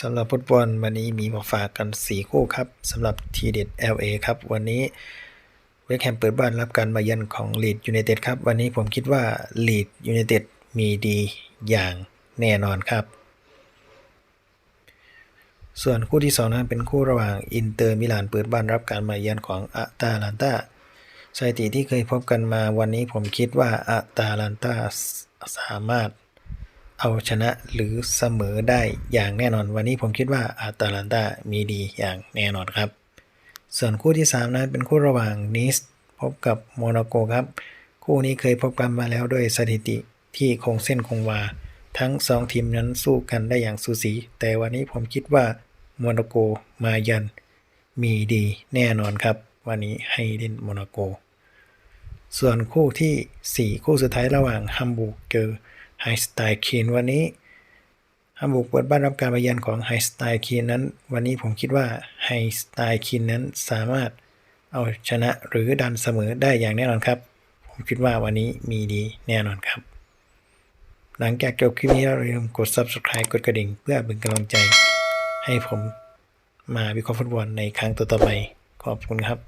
สำหรับฟุตบอลวันนี้มีมาฝากกัน 4 คู่ครับสำหรับทีเด็ด LA ครับ วันนี้เวสแฮมเปิดบ้านรับการมาเยือนของลีดยูไนเต็ดครับ วันนี้ผมคิดว่าลีดยูไนเต็ดมีดีอย่างแน่นอนครับ ส่วนคู่ที่ 2 นั้นเป็นคู่ระหว่างอินเตอร์มิลานเปิดบ้านรับการมาเยือนของอาตาลันตาสถิติที่เคยพบกันมาวันนี้ผมคิดว่าอาตาลันตาสามารถ เอาชนะหรือเสมอได้อย่างแน่นอน วันนี้ผมคิดว่าอาตาลันตามีดีอย่างแน่นอนครับ ส่วนคู่ที่ 3 นั้นเป็นคู่ระหว่างนิสพบกับโมนาโกครับ คู่นี้เคยพบกันมาแล้วด้วยสถิติที่คงเส้นคงวา ทั้ง 2 ทีมนั้นสู้กันได้อย่างสูสี แต่วันนี้ผมคิดว่าโมนาโกมายันมีดีแน่นอนครับ วันนี้ให้เล่นโมนาโก ส่วนคู่ทีสี่4 คู่สุดท้ายระหว่างฮัมบูร์กเจอ ไฮสไตล์คีนวันนี้ฮัมบูร์กเปิดบ้านรับการมาเยือนของไฮสไตล์คีนนั้น วันนี้ผมคิดว่าไฮสไตล์คีนนั้นสามารถเอาชนะหรือดันเสมอได้อย่างแน่นอนครับ ผมคิดว่าวันนี้มีดีแน่นอนครับ หลังจากจบคลิปนี้เราลืมกด subscribe กดกระดิ่ง เพื่อเป็นกำลังใจ ให้ผมมาวิเคราะห์ฟุตบอลในครั้งต่อๆไปขอบคุณครับ